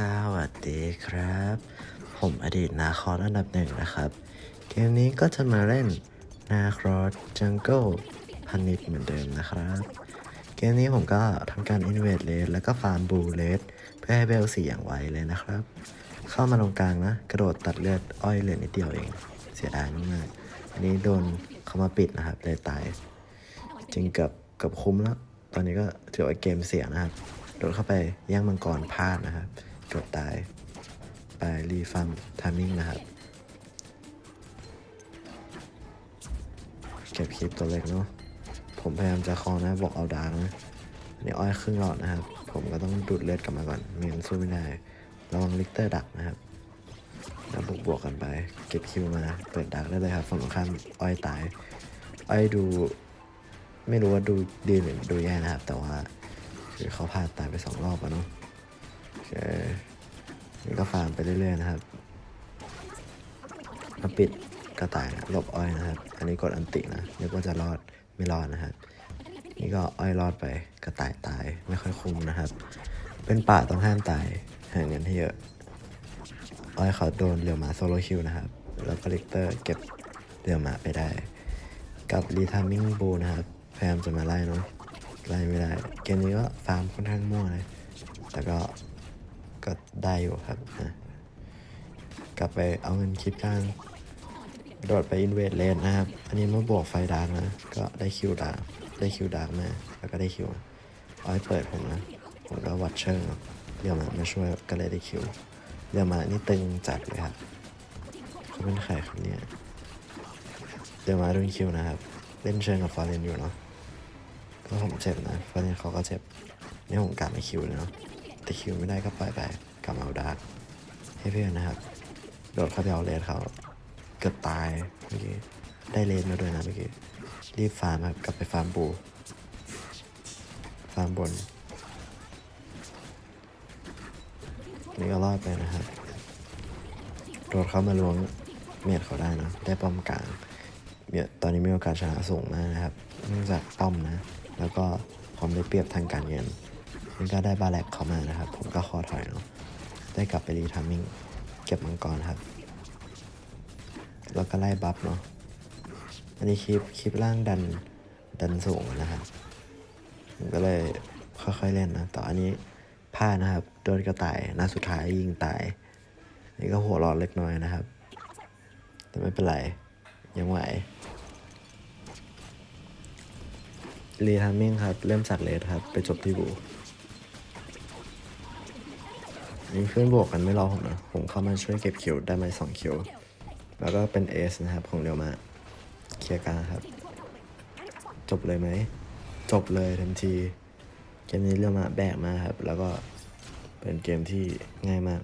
สวัสดีครับ ผมอดีตนาคอร์อันดับหนึ่งนะครับ เกมนี้ก็จะมาเล่นนาครอสจังเกิลพันนิดเหมือนเดิมนะครับ เกมนี้ผมก็ทำการอินเวดเลสแล้วก็ฟาร์มบูเลสเพื่อให้เบลสี่อย่างไวเลยนะครับ เข้ามาตรงกลางนะ กระโดดตัดเลือดอ้อยเหลือนิดเดียวเอง เสียดายมากๆอันนี้โดนเขามาปิดนะครับเลยตายจริงเกับเกับคุ้มแล้ว ตอนนี้ก็ถือว่าเกมเสียนะครับโดดเข้าไปแย่งมังกรพลาดนะครับ รีฟัมทามิ่งนะครับ เก็บคลิปตัวเล็กเนาะ ผมพยายามจะคอนะบอกเอาดาร์กนะอันนี้อ้อยครึ่งหลอดนะครับ ผมก็ต้องดูดเลือดกลับมาก่อนไม่งั้นสู้ไม่ได้ ระวังลิกเตอร์ดักนะครับแล้วบวกบวกกันไป เก็บคิวมา เปิดดักได้เลยครับฝั่งตรงข้ามอ้อยตาย อ้อยดู ไม่รู้ว่าดูดีหรือดูแย่นะครับ แต่ว่าคือเขาพลาดตายไปสองรอบอะเนาะโอเค นี่ก็ฟาร์มไปเรื่อยๆนะครับมาปิดกระต่ายนะหลบอ้อยนะครับ อันนี้กดอันตินะนึกว่าจะรอดไม่รอดนะครับ นี่ก็อ้อยรอดไปกระต่ายตายไม่ค่อยคุ้มนะครับ เป็นป่าต้องห้ามตายหาเงินให้เยอะ อ้อยเขาโดนเรือหมาโซโลคิวนะครับ แล้วก็ลิกเตอร์เก็บเรือหมาไปได้ กับรีทามิงบูนะครับ พยายามจะมาไล่เนาะไล่ไม่ได้ เกมนี้ก็ฟาร์มค่อนข้างมั่วเลย แต่ก็ ก็ได้อยู่ครับนะกลับไปเอาเงินคลิปกลางโดดไปอินเวดเลนนะครับ อันนี้มาบวกไฟดาร์กนะ ก็ได้คิวดาร์กได้คิวดาร์กมา แล้วก็ได้คิวเอาให้เปิดผมนะ ผมก็วัดเชิงเรียวมามาช่วยก็เลยได้คิวเรียวมานี่ตึงจัดเลยครับเขาเป็นใครครับเนี่ยเดี๋ยวมารุ่นคิวนะครับ เล่นเชิงกับฟอร์เรนอยู่เนาะ ก็ผมเจ็บนะ ฟอร์เรนเขาก็เจ็บ นี่ผมกลับมาคิวเลยเนาะ แต่คิวไม่ได้ก็ปล่อยไปกลับมาเอาดาร์กให้เพื่อนนะครับ โดดเข้าไปเอาเลนเขาเกือบตายเมื่อกี้ได้เลนมาด้วยนะเมื่อกี้รีบฟาร์มครับกลับไปฟาร์มบู ฟาร์มบนนี่ก็รอดไปนะครับโดดเข้ามาล้วงเมียดเขาได้นะได้ป้อมกลางเมียตอนนี้มีโอกาสชนะสูงมากนะครับ เนื่องจากป้อมนะ แล้วก็ความได้เปรียบทางการเงิน นี่ก็ได้บาแลกเขามานะครับ ผมก็คอถอยเนาะได้กลับไปรีทามิ่งเก็บมังกรครับ แล้วก็ไล่บัฟเนาะอันนี้คลิปคลิปล่างดันดันสูงนะครับผมก็เลยค่อยๆเล่นนะแต่อันนี้พลาดนะครับโดนกระต่ายนัดสุดท้ายยิงตายนี่ก็หัวร้อนเล็กน้อยนะครับ แต่ไม่เป็นไร ยังไหวรีทามมิ่งครับ เริ่มจากเลสครับ ไปจบที่บู นี่เพื่อนบวกกันไม่รอผมนะ ผมเข้ามาช่วยเก็บคิวได้มาสองคิว แล้วก็เป็นเอสนะครับ ของเดียวมาเคลียร์การครับ จบเลยไหม จบเลยทันที เกมนี้เรียวมาแบกมาครับ แล้วก็เป็นเกมที่ง่ายมาก